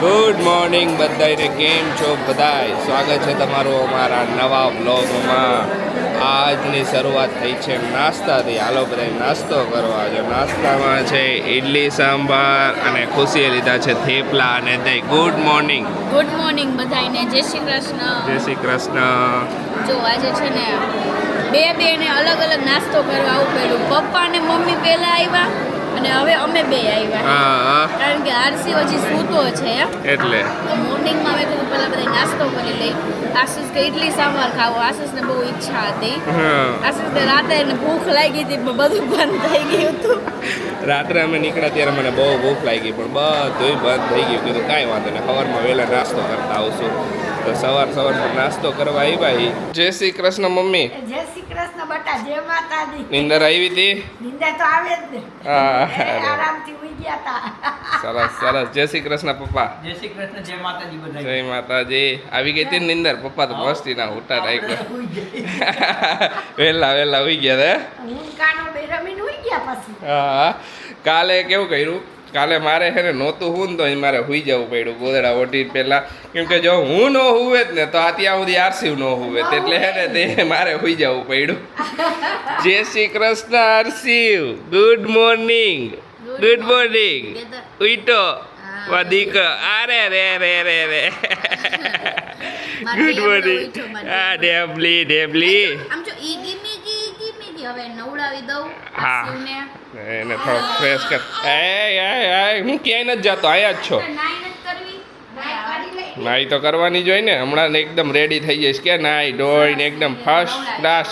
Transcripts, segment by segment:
Good morning બધાને કેમ છો બધાય? સ્વાગત છે તમારું અમારા નવા બ્લોગમાં આજની શરૂઆત થઈ છે નાસ્તાથી. હાલો બધા નાસ્તો કરવા. જો નાસ્તામાં છે ઇડલી સાંભાર અને ખુશીએ લીધા છે થેપલા અને દહીં. ગુડ મોર્નિંગ ગુડ મોર્નિંગ બધાને જય શ્રી કૃષ્ણ. જય શ્રી કૃષ્ણ. જો આજે છે ને બે બેને અલગ અલગ નાસ્તો કરવા આવું પેલું. પપ્પા અને મમ્મી પહેલા આવ્યા અને હવે અમે બે આવ્યા કારણ કે આરસી હજી સૂતો છે. એટલે. મોર્નિંગમાં મેં કીધું પહેલા બધા નાસ્તો કરી લઈ આશીષ કે ઇડલી સાંભાર ખાવો. આશીષને બહુ ઈચ્છા હતી. આશીષ ને રાતે એને ભૂખ લાગી હતી પણ બધું બંધ થઈ ગયું હતું. રાત્રે અમે નીકળ્યા ત્યારે મને બહુ ભૂખ લાગી પણ બધું બંધ થઈ ગયું. કીધું કાંઈ વાંધો નહીં. સવારમાં વહેલા નાસ્તો કરતા આવશું. તો સવાર સવારમાં નાસ્તો કરવા આવ્યા. જય શ્રી કૃષ્ણ મમ્મી. જય માતાજી. નિંદર આવી હતી? નિંદર તો આવે જ ને. આરામથી ઉઈ ગયા તા. સરસ સરસ. જય શ્રી કૃષ્ણ પપ્પા. જય શ્રી કૃષ્ણ જય માતાજી બધા જય માતાજી. આવી ગઈ હતી ને નિંદર? પપ્પા તો મસ્તી ના ઉઠા રાખ્યો વહેલા વહેલા ઉઈ ગયા. હે હું કાનો બેરમીન ઉઈ ગયા પછી? હા. કાલે કેવું કર્યું? કાલે મારે છે ને નહોતું હું ને તો અહીં મારે હુઈ જવું પડ્યું ગોદડા ઓઢી પહેલા. કેમ કે જો હું ન હુવે જ ને તો અત્યાર સુધી આરસીવ ન હુવે. એટલે હે ને તે મારે હુઈ જવું પડ્યું. જય શ્રી કૃષ્ણ આરસીવ ગુડ મોર્નિંગ ગુડ મોર્નિંગ ઉઈટો. વધિક અરે રે રે રે રે ગુડ મોર્નિંગ આ ડેબલી ડેબલી આમ જો ઈ ગીમી હવે નવડાવી દઉં હા. એને થોડો ફ્રેશ કર. એ એ એ હું ક્યાંય નથી જતો આયા જ છો. નાઈ તો કરવાની જ હોય ને હમણાં એકદમ રેડી થઈ જઈશ કે નાઈ ધોઈને એકદમ ફર્સ્ટ ક્લાસ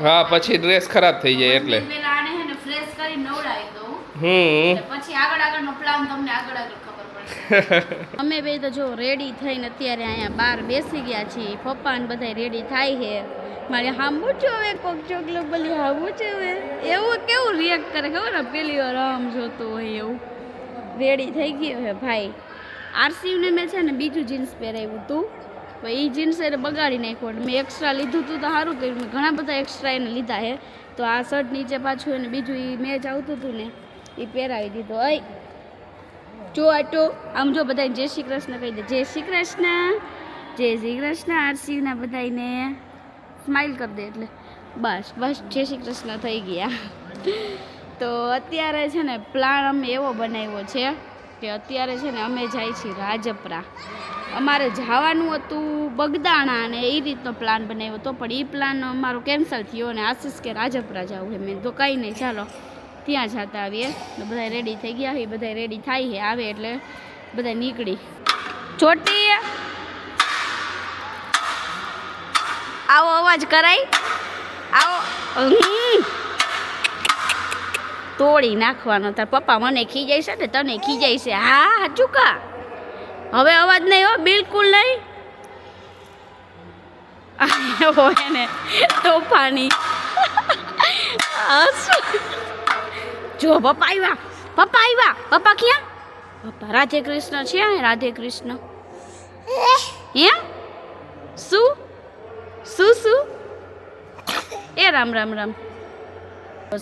હા પછી ડ્રેસ ખરાબ થઈ જાય એટલે. પેલા આને હે ને ફ્રેશ કરી નવડાવી દઉં. હમ. પછી આગળ આગળનો પ્લાન તમને આગળ આગળ અમે બે તો જો રેડી થઈને અત્યારે અહીંયા બહાર બેસી ગયા છીએ. પપ્પા ને બધા રેડી થાય છે. મારે હામું છું હવે કોક ચોકલો બોલી હામું છું હવે એવું કેવું રિએક્ટ કરે ખબર પેલી વાર આમ જોતો હોય એવું. રેડી થઈ ગયો હે ભાઈ. આરસીને મેં છે ને બીજું જીન્સ પહેરાવ્યું હતું. તો એ જીન્સ એને બગાડી નાખ્યું મેં એક્સ્ટ્રા લીધું હતું તો સારું કર્યું. મેં ઘણા બધા એક્સ્ટ્રા એને લીધા છે. તો આ શર્ટ નીચે પાછું એને બીજું એ મેચ આવતું હતું ને એ પહેરાવી દીધું. અય જો આટો, આમ જો બધા જય શ્રી કૃષ્ણ કહી દે. જય શ્રી કૃષ્ણ. જય શ્રી કૃષ્ણ, આરસીના બધાને સ્માઇલ કરી દે એટલે. બસ બસ, જય શ્રી કૃષ્ણ થઈ ગયા. તો અત્યારે છે ને પ્લાન અમે એવો બનાવ્યો છે કે અત્યારે છે ને અમે જાય છીએ રાજપરા. અમારે જવાનું હતું બગદાણા અને એ રીતનો પ્લાન બનાવ્યો હતો, પણ એ પ્લાન અમારો કેન્સલ થયો અને આશીષ કે રાજપરા જવું એમ તો કાંઈ નહીં, ચાલો. ત્યાં જતા આવીએ. તો બધા રેડી થઈ ગયા હોય બધા રેડી થાય છે, આવે એટલે બધા નીકળી. ચોટી! આવો અવાજ કરાય. આવો. તોડી નાખવાનો. તાર પપ્પા મને ખીજાય છે ને તને ખીજાય છે. હા, હાચું કા? હવે અવાજ નહીં હો, બિલકુલ નહીં. હોય ને તોફાની. હસવું. જો પપ્પા આવ્યા. પપ્પા આવ્યા. પપ્પા ક્યાં? પપ્પા રાધે કૃષ્ણ છે રાધે કૃષ્ણ. હે? શું? શું શું? એ રામ રામ રામ.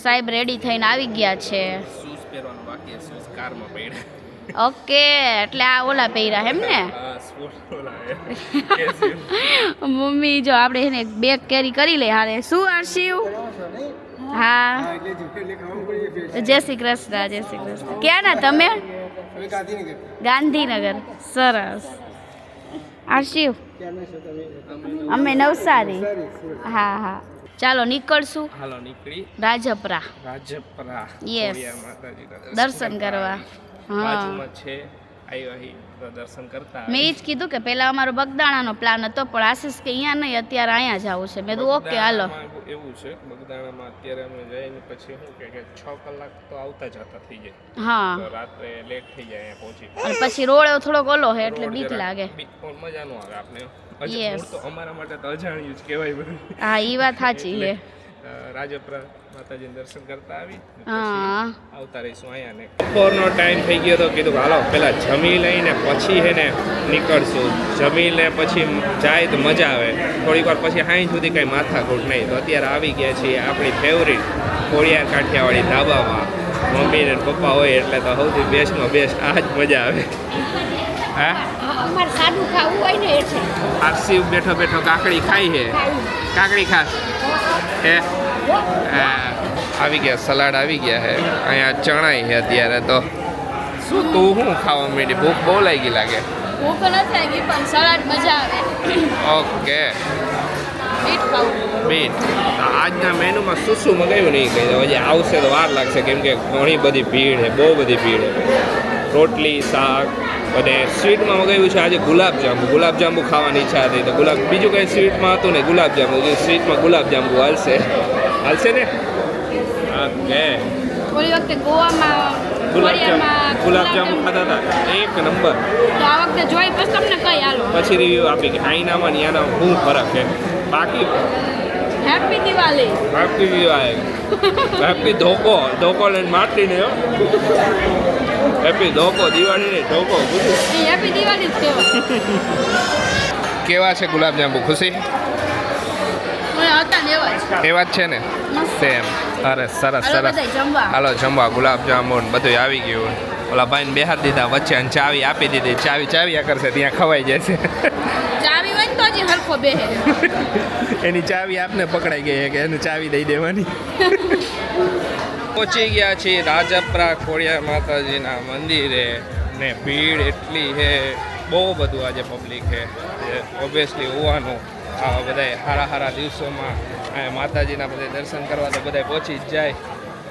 સાહેબ રેડી થઈને આવી ગયા છે. શૂઝ પહેરવાનું બાકી શૂઝ કારમાં પડ્યા ઓકે એટલે આ ઓલા પહેર્યા એમ ને? મમ્મી જો આપણે એને બેગ કેરી કરી લે હારે. શું આરશીવ હા. જય શ્રી કૃષ્ણ જય શ્રી કૃષ્ણ. ક્યાં ના તમે ગાંધીનગર. સરસ. આશિવ અમે નવસારી. હા હા. ચાલો નીકળશું. હાલો નીકળી. રાજપરા. રાજપરા. યસ દર્શન કરવા. હા. છે આવ્યા દર્શન કરતા મેં એ જ કીધું કે પહેલા અમારો બગદાણાનો પ્લાન હતો પણ આશીષ કે અહીંયા નહીં અત્યારે અહીંયા જવું છે. મેં કીધું ઓકે હાલો. એવું છે બગદાણામાં અત્યારે અમે જઈને પછી શું કે કે છ કલાક તો આવતા જતા થઈ જાય. હા. રાત્રે લેટ થઈ જાય અહીંયા પહોંચી. અને પછી રોડ થોડો ઓલો છે એટલે બીક લાગે. મજા ન આવે આપણે. તો અમારા માટે તો અજાણ્યું જ કહેવાય બધું. હા એ વાત સાચી છે. રાજપરા માતાજીના દર્શન કરતા આવી આવતા રહીશું અહીંયા ને. બપોરનો ટાઈમ થઈ ગયો તો કીધું હાલો પેલા જમી લઈને પછી હે ને નીકળશું. જમીને પછી જાય તો મજા આવે. થોડીક વાર પછી હાઈ સુધી કંઈ માથાકૂટ નહીં. તો અત્યારે આવી ગયા છીએ આપણી ફેવરિટ કોળિયા કાઠિયાવાડી ધાબામાં. મમ્મી ને પપ્પા હોય એટલે તો સૌથી બેસ્ટમાં બેસ્ટ આ જ મજા આવે. હા? અમારે સાદું ખાવું હોય ને એટલે આરસી બેઠો બેઠો કાકડી ખાઈ છે? કાકડી ખાસ? હે? હા, આવી ગયા સલાડ આવી ગયા છે અહીંયા ચણાઈ છે અત્યારે તો. શું તું શું ખાવા માંડી? ભૂખ બહુ લાગી લાગે. ભૂખ નથી લાગી પણ સલાડ મજા આવે. ઓકે. મીઠ આજના મેનુમાં શું શું મગાવ્યું નહીં કહી હજી આવશે તો વાર લાગશે કેમ કે ઘણી બધી ભીડ છે બહુ બધી ભીડ છે રોટલી શાક અને સ્વીટમાં મગાવ્યું છે આજે ગુલાબજાંબુ. ગુલાબજાંબુ ખાવાની ઈચ્છા હતી. તો ગુલાબ બીજું કંઈ સ્વીટમાં હતું ને? ગુલાબજાંબુ. જે સ્વીટમાં ગુલાબજાંબુ હાલશે. હાલશે ને? ઓકે. ઓલી વખતે ગોવામાં ગુલાબજાંબુ. ખાતા હતા. એક નંબર. તો આ વખતે જોઈ પછી તમને કઈ હાલો. પછી રિવ્યુ આપી કે આઈનામાં ને આના શું ફરક છે? બાકી? Happy Diwali happy Diwali happy ધોકો ધોકો લઈને મારતી ને હેપી ધોકો દિવાળી ને ધોકો હેપી દિવાળી જ કહેવાય. કેવા છે ગુલાબજાંબુ ખુશી? એવા જ. છે ને? સેમ અરે સરસ સરસ. હાલો જમવા. ગુલાબજાંબુ બધું આવી ગયું. ઓલા ભાઈને બેહાર દીધા વચ્ચે અને ચાવી આપી દીધી. ચાવી ચાવી કરશે ત્યાં ખવાઈ જશે. તો હજી એની ચાવી આપને પકડાઈ ગઈ હે કે એને ચાવી દઈ દેવાની? પહોંચી ગયા છીએ રાજપરા ખોડિયા માતાજીના મંદિરે ને ભીડ એટલી છે બહુ બધું આજે પબ્લિક છે ઓબ્વિયસલી હોવાનું આ બધા સારા સારા દિવસોમાં માતાજીના બધા દર્શન કરવા તો બધા પહોંચી જ જાય.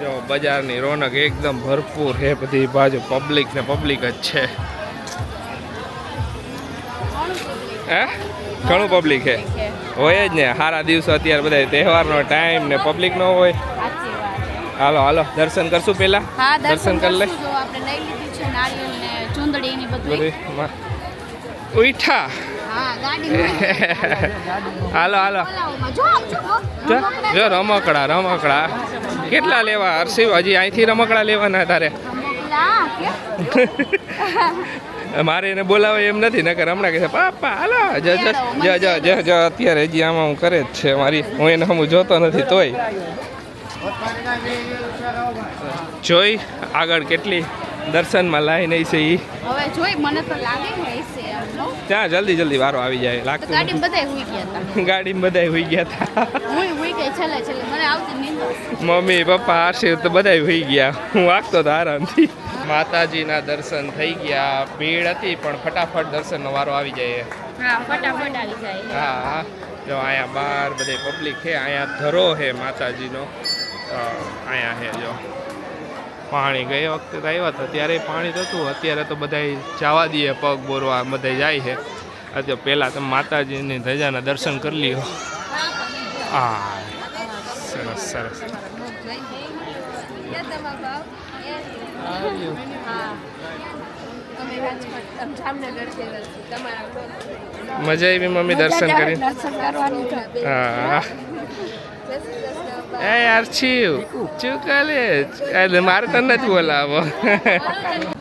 જો બજારની રોનક એકદમ ભરપૂર છે બધી બાજુ પબ્લિક ને પબ્લિક જ છે. હે? ઘણું પબ્લિક છે. હોય જ ને સારા દિવસો અત્યારે બધા તહેવારનો ટાઈમ ને પબ્લિક ન હોય. હાલો હાલો દર્શન કરશું પેલા દર્શન કરી લે. ઉઠા હાલો હાલો. જો રમકડા રમકડા કેટલા લેવા? હર્ષિવ હજી અહીંથી રમકડા લેવાના તારે? મારે એને બોલાવે એમ નથી નકર હમણાં કહે પાપા હાલો જ જ જ જ અત્યારે હજી આમાં હું કરે જ છે મારી હું એને હમું જોતો નથી તોય. જોઈ આગળ કેટલી દર્શનમાં લાઈન નહીં છે એ હવે જોઈ મને તો લાગે ત્યાં જલ્દી જલ્દી વારો આવી જાય લાગતું ગાડી નથી. બધા હુઈ ગયા હતા. ગાડીમાં બધા હોઈ ગયા હતા. હું હુઈ ગઈ છેલ્લે છેલ્લે. મને આવતી નીંદ મમ્મી પપ્પા આશીર્વાદ તો બધા હોઈ ગયા. હું વાગતો તો આરામથી. માતાજીના દર્શન થઈ ગયા. ભીડ હતી પણ ફટાફટ દર્શનનો વારો આવી જાય. હા ફટાફટ આવી જાય. હા હા. જો અહીંયા બહાર બધે પબ્લિક છે અહીંયા ધરો છે માતાજીનો. અહીંયા છે જો. પાણી ગઈ વખતે તો આવ્યા હતા ત્યારે પાણી તો હતું. અત્યારે તો બધા જવા દઈએ પગ બોરવા બધા જાય છે. અત્યારે પહેલાં તમે માતાજીની ધજાના દર્શન કરી લ્યો. હા સરસ સરસ. મજા આવી મમ્મી દર્શન કરી. હા. એ યાર છીવ ચું કાલે એટલે મારે તને નથી બોલાવો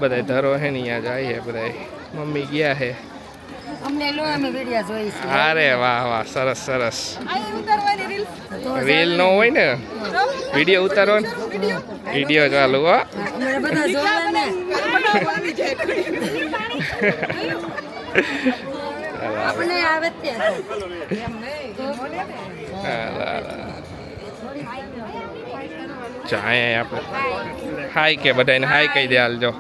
બધા ધરો હે ને અહીંયા જાય બધા મમ્મી ગયા હે. અમને લો અમે વિડિયો જોઈ છે અરે વાહ વાહ સરસ સરસ. રીલ. નો હોય ને? વીડિયો ઉતારો ને? વીડિયો ચાલુ હો. અમે બધા આવે ત્યાં આપણે. હાય કે બધાને હાય કહી દે હાલજો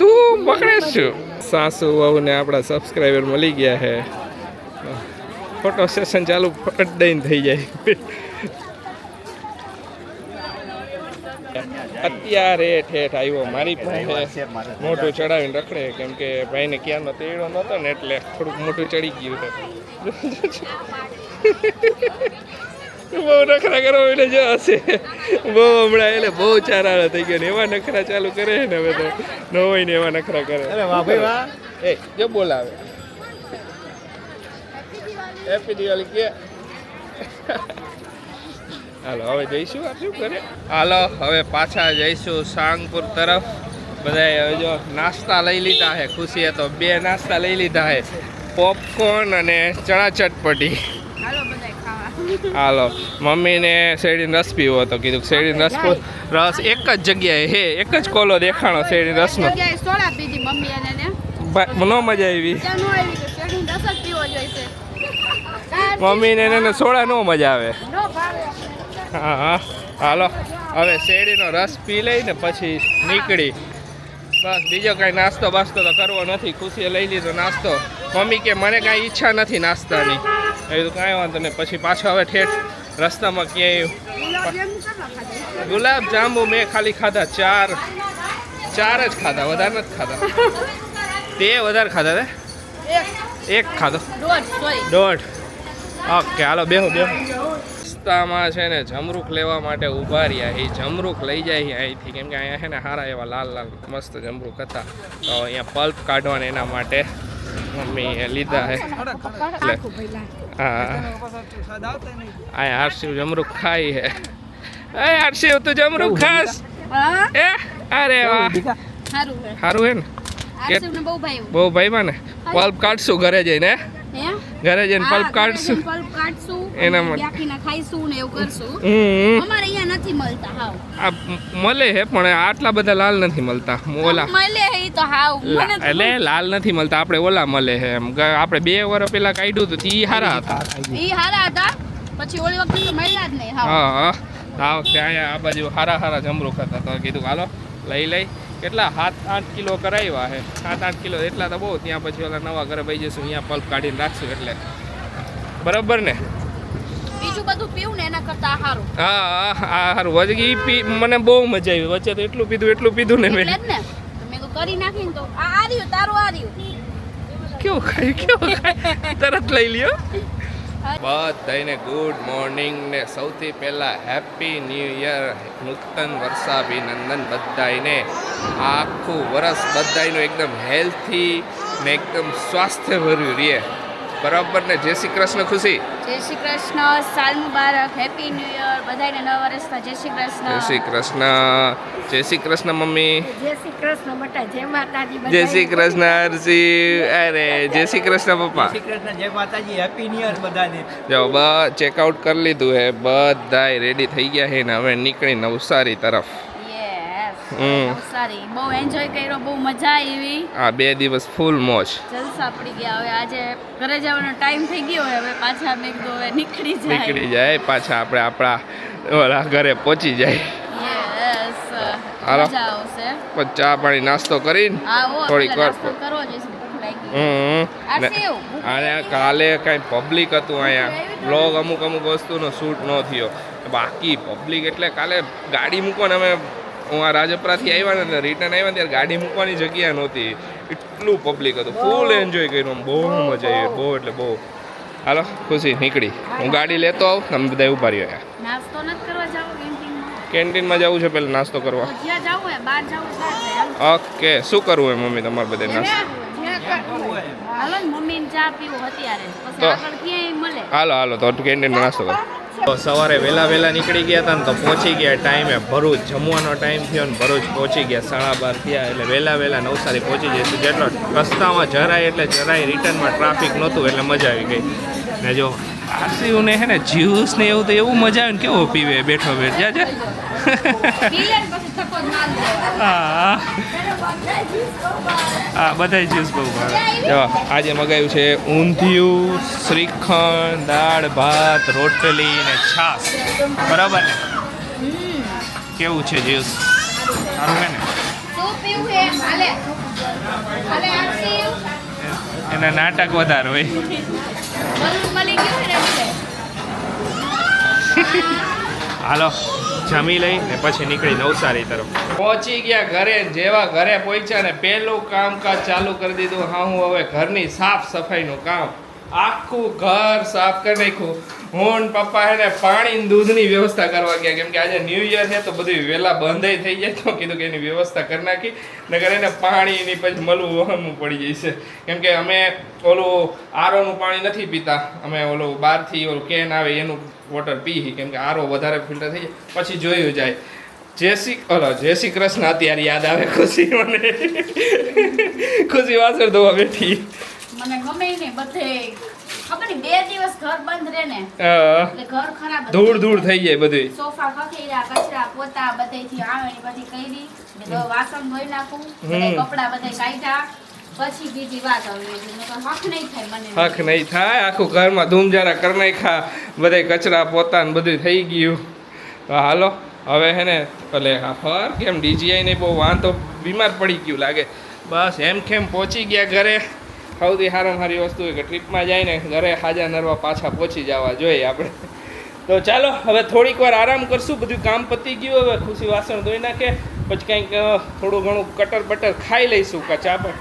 તું પકડે છું. સાસુ વહુ ને આપણા સબસ્ક્રાઈબર મળી ગયા છે. ફોટો સેશન ચાલુ ફટ દઈને થઈ જાય. અત્યારે ઠેઠ આવ્યો મારી પાસે. મોટું ચડાવીને રખડે, કેમ કે ભાઈને ક્યાંનો તેડો નહોતો ને એટલે થોડુંક મોટું ચડી ગયું છે. બહુ નખરા કરવા એટલે જો હશે બહુ હમણાં એટલે બહુ ચારાળો થઈ ગયો ને એવા નખરા ચાલુ કરે ને હવે તો. ન હોય ને એવા નખરા કરે. અરે વાહ ભાઈ વાહ. એ જો બોલાવે. હેપી દિવાળી કે. હાલો હવે જઈશું શું કરે? હાલો હવે પાછા જઈશું સાંગપુર તરફ. બધાએ હવે જો નાસ્તા લઈ લીધા છે. ખુશીએ તો બે નાસ્તા લઈ લીધા છે. પોપકોર્ન અને ચણા ચટપટી હાલો. મમ્મીને શેરડીનો રસ પીવો હતો કીધું શેરડીનો રસ રસ એક જ જગ્યાએ હે એક જ કોલો દેખાણો શેરડીનો રસનો. ને. મજા આવી. મમ્મીને એને સોડા નો મજા આવે. હા હા. હાલો. હવે શેરડીનો રસ પી લઈ ને પછી નીકળી. બસ બીજો કાંઈ નાસ્તો બાસ્તો તો કરવો નથી. ખુશીએ લઈ લીધો નાસ્તો. મમ્મી કે મને કાંઈ ઈચ્છા નથી નાસ્તાની. એ તો કાંઈ વાંધો નહીં. પછી પાછો હવે ઠેઠ રસ્તામાં ક્યાંય ગુલાબ જાંબુ મેં ખાલી ખાધા. ચાર ચાર જ ખાધા. વધારે નથી ખાધા. તે વધારે ખાધા તે એક ખાધો. દોઢ. ઓકે, હાલો, બેહો બેહો. રસ્તામાં છે ને જમરૂખ લેવા માટે ઊભા રહ્યા. એ જમરૂખ લઈ જાય અહીંથી. કેમ કે અહીંયા છે ને સારા એવા લાલ લાલ મસ્ત જમરૂખ હતા. તો અહીંયા પલ્પ કાઢવાના એના માટે. મમ્મીએ લીધા હે. એટલે હા. આરસીવ જમરૂખ ખાઈ હે. એ આરસીવ તું જમરૂખ ખાસ? હા? એ? અરે વાહ. સારું હે. ને? બહુ ભાઈ બહુ ભાઈ ને? પલ્પ કાઢશું ઘરે જઈને હે? હે? ઘરે જઈને પલ્પ કાઢશું. પલ્પ કાઢશું. એના માટે. માટે ખાઈશું ને એવું કરશું. અમારે અહીંયા નથી મળતા હાવ. આ મળે હે પણ આટલા બધા લાલ નથી મળતા. ઓલા. મળે હે તો હાવ. એટલે લાલ નથી મળતા. આપણે ઓલા મળે હે એમ. આપણે બે વર્ષ પેલા કાઢ્યું હતું ઈ હારા હતા. ઈ હારા હતા. પછી ઓલી વખતે તો મળ્યા જ નહીં હા હા. આ વખતે અહીંયા આ બાજુ હારા હારા જમરૂખ હતા. તો કીધું હાલો લઈ લઈ. કેટલા? સાત આઠ કિલો કરાવ્યા છે સાત આઠ કિલો. એટલા તો બહુ. ત્યાં પછી ઓલા નવા ઘરે ભાઈ જઈશું અહીંયા પલ્પ કાઢીને રાખશું એટલે. બરાબર ને? બીજું બધું પીવું ને એના કરતા સારું હા હા સારું વચ્ચે ઈ પી મને બહુ મજા આવી. વચ્ચે તો એટલું પીધું એટલું પીધું ને મેં. એટલે જ ને. મેં કરી નાખીને તો. આ આર્યું તારું આર્યું. કેવું ખાય કેવું ખાય? તરત લઈ લ્યો. બધાને ગુડ મોર્નિંગ ને સૌથી પહેલા હેપી ન્યૂ યર નૂતન વર્ષાભિનંદન બધાને આખું વર્ષ બધાનું એકદમ હેલ્થી ને એકદમ સ્વાસ્થ્ય ભર્યું રહે. બરાબર ને? જય શ્રી કૃષ્ણ ખુશી? જય શ્રી કૃષ્ણ સાલ મુબારક હેપી ન્યુ યર બધાને નવા વર્ષના જય શ્રી કૃષ્ણ. જય શ્રી કૃષ્ણ. જય શ્રી કૃષ્ણ મમ્મી. જય શ્રી કૃષ્ણ બટા જય માતાજી જય શ્રી કૃષ્ણ હરજી. અરે જય શ્રી કૃષ્ણ પપ્પા. શ્રી કૃષ્ણ જય માતાજી હેપી ન્યુ યર બધાને. જો બ ચેકઆઉટ કરી લીધું હે. બધાય રેડી થઈ ગયા છે ને હવે નીકળી નવસારી તરફ. સારી. બહુ એન્જોય કર્યો બહુ મજા આવી. આ બે દિવસ ફૂલ મોજ. જલસા પડી ગયા. હવે આજે ઘરે જવાનો ટાઈમ થઈ ગયો હવે પાછા મેં કીધું હવે નીકળી જાય. નીકળી જાય પાછા આપણે આપણા ઓલા ઘરે પહોંચી જાય. હાલો. પછી ચા પાણી નાસ્તો કરીને થોડી ને સેવ. અને કાલે કાંઈ પબ્લિક હતું અહીંયા. બ્લોગ અમુક અમુક વસ્તુનો શૂટ ન થયો. બાકી પબ્લિક એટલે કાલે ગાડી મૂકવાને અમે હું આ રાજપરાથી આવ્યા ને રિટર્ન આવ્યા ત્યારે ગાડી મૂકવાની જગ્યા નહોતી. એટલું પબ્લિક હતું. ફૂલ એન્જોય કર્યું. બહુ મજા આવી. બહુ. એટલે બહુ. હાલો ખુશી નીકળી. હું ગાડી લેતો આવું તમે બધા ઊભા રહ્યો કેન્ટીનમાં? જવું છે પહેલાં નાસ્તો કરવા. ઓકે શું કરવું હોય મમ્મી તમારે બધે નાસ્તો? હાલો હાલો તો કેન્ટીનમાં નાસ્તો કરો. તો સવારે વહેલા વહેલા નીકળી ગયા હતા ને તો પહોંચી ગયા ટાઈમે ભરૂચ. જમવાનો ટાઈમ થયો ને ભરૂચ પહોંચી ગયા. સાડા બાર થયા એટલે વહેલા વહેલા નવસારી પહોંચી જઈશું. જેટલો રસ્તામાં જરાય એટલે જરાય રિટર્નમાં ટ્રાફિક નહોતું એટલે મજા આવી ગઈ. ને જો આરસીયુને હે ને જ્યુસ ને એવું તો એવું મજા આવે ને કેવો પીવે બેઠો બેઠ. જા. હા. હા બધા જ્યુસ બહુ ભાવે. જો આજે મગાવ્યું છે ઊંધિયું શ્રીખંડ દાળ ભાત રોટલી ને છાશ. બરાબર ને? કેવું છે જ્યુસ સારું હે ને? એના નાટક વધારે હોય. હાલો. જમી લઈ ને પછી નીકળી નવસારી તરફ. પહોંચી ગયા ઘરે, જેવા ઘરે પહોંચ્યા ને પહેલું કામકાજ ચાલુ કરી દીધું. હા, હું હવે ઘરની સાફ સફાઈનું કામ આખું ઘર સાફ કરી નાખ્યું. હું પપ્પા હે ને પાણી દૂધની વ્યવસ્થા કરવા ગયા. કેમ કે આજે ન્યૂ યર છે, તો બધું વહેલા બંધ થઈ જાય. તો કીધું કે એની વ્યવસ્થા કરી નાખી. નગર એને પાણીની પછી મળવું વહમવું પડી જશે કેમ કે અમે ઓલું આરોનું પાણી નથી પીતા. અમે ઓલું બહારથી ઓલું કેન આવે એનું વોટર પી કેમ કે આરો વધારે ફિલ્ટર થઈ જાય. પછી જોયું જાય. જય શ્રી, ઓલો જય શ્રી કૃષ્ણ અત્યારે યાદ આવે ખુશી મને. ખુશી વાસર ધોવા બેઠી. મને ગમે નહીં બધે. ખબર બે દિવસ ઘર બંધ રહે ને એટલે ઘર ખરાબ ધૂળ ધૂળ થઈ જાય બધું. સોફા ખખેરા કચરા પોતા બધેથી આવેણી બધી કરી વાસણ ધોઈ નાખું કપડા બધે કાઢ્યા પછી બીજી વાત હવે હક નહીં થાય મને. હક નહીં થાય આખું ઘરમાં ધૂમજારા કરી બધે કચરા પોતા ને બધું થઈ ગયું. હાલો હવે હે ને હા ફર કેમ ડીજીઆઈ ને બહુ વાંધો બીમાર પડી ગયું લાગે. બસ એમ કેમ પહોંચી ગયા ઘરે? સૌથી સારામાં સારી વસ્તુ હોય કે ટ્રીપમાં જાય ને ઘરે હાજા નરવા પાછા પહોંચી જવા જોઈએ આપણે. તો ચાલો હવે થોડીક વાર આરામ કરશું બધું કામ પતી ગયું હવે ખુશી વાસણ ધોઈ નાખે પછી કંઈક થોડું ઘણું કટર બટર ખાઈ લઈશું કચા પણ.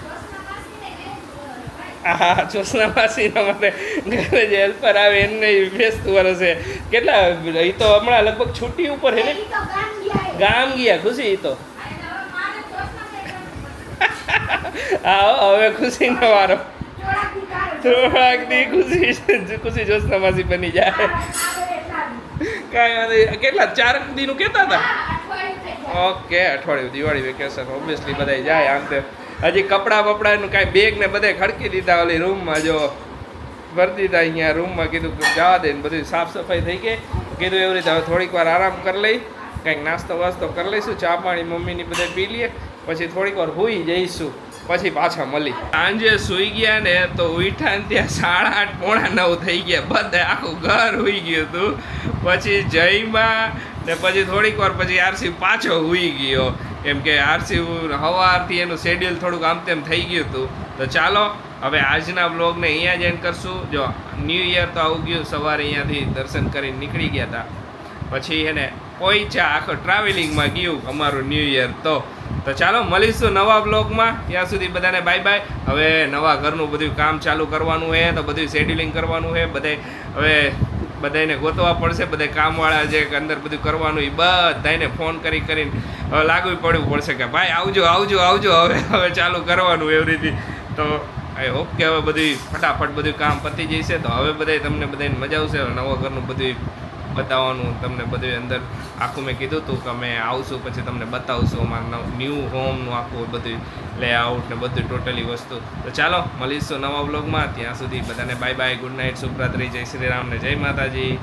હા જોસના માસી અમારે ઘરે જે હેલ્પર આવે એમને વ્યસ્ત વર્ષે. કેટલા એ તો હમણાં લગભગ છુટ્ટી ઉપર હે ને? ગામ ગયા ખુશી એ તો. હા હો, હવે ખુશીનો વારો. થોડાક ખુશી ખુશી જોશ માસી બની જાય. કાંઈ વાંધો કેટલા? ચાર દીનું કહેતા હતા? ઓકે, અઠવાડિયું દિવાળી વેકેશન ઓબ્વિયસલી બધા જાય આમ તે હજી કપડાં બપડાનું કાંઈ બેગ ને બધે ખડકી દીધા ઓલી રૂમમાં જો. ભરી દીધા અહીંયા રૂમમાં કીધું જવા દે ને બધું સાફ સફાઈ થઈ ગઈ. કીધું એવી રીતે હવે થોડીક વાર આરામ કરી લઈ. કંઈક નાસ્તો વાસ્તો કરી લઈશું, ચા પાણી મમ્મીની બધે પી લઈએ. પછી થોડીક વાર હોઈ જઈશું. પછી પાછા મળી. સાંજે સુઈ ગયા ને તો ઉઠા ત્યાં સાડા આઠ, પોણા નવ થઈ ગયા. બધા આખું ઘર હુઈ ગયું હતું. પછી જઈમાં ને પછી થોડીક વાર પછી આરસી પાછો હુઈ ગયો. કેમ કે આરસી સવારથી એનું શેડ્યુલ થોડુંક આમ તેમ થઈ ગયું હતું. તો ચાલો, હવે આજના બ્લોગને અહીંયા જ એન્ડ કરશું. જો ન્યૂ ઇયર તો આવું ગયું. સવારે અહીંયાથી દર્શન કરીને નીકળી ગયા હતા. પછી એને પહોંચ્યા આખો ટ્રાવેલિંગમાં ગયું અમારું ન્યૂ ઇયર તો. તો ચાલો, મળીશું નવા બ્લોગમાં ત્યાં સુધી બધાને બાય બાય હવે નવા ઘરનું બધું કામ ચાલુ કરવાનું છે, તો બધું શેડ્યુલિંગ કરવાનું છે. બધે હવે બધાને ગોતવા પડશે, બધા કામવાળા જે અંદર બધું કરવાનું એ બધાને ફોન કરી કરીને હવે લાગુ પડવું પડશે કે ભાઈ, આવજો આવજો આવજો. હવે હવે ચાલુ કરવાનું એવી રીતે. તો આઈ હોપ કે હવે બધું ફટાફટ બધું કામ પતી જશે. તો હવે બધાય તમને બધાને મજા આવશે. નવા ઘરનું બધું બતાવવાનું તમને બધું અંદર આખું મેં કીધું હતું કે અમે આવશું પછી તમને બતાવશું અમારા ન્યૂ હોમનું આખું બધું લેઆઉટ ને બધું ટોટલી વસ્તુ. તો ચાલો, મળીશું નવા બ્લોગમાં ત્યાં સુધી બધાને બાય બાય ગુડ નાઇટ શુભરાત્રી જય શ્રી રામ ને જય માતાજી.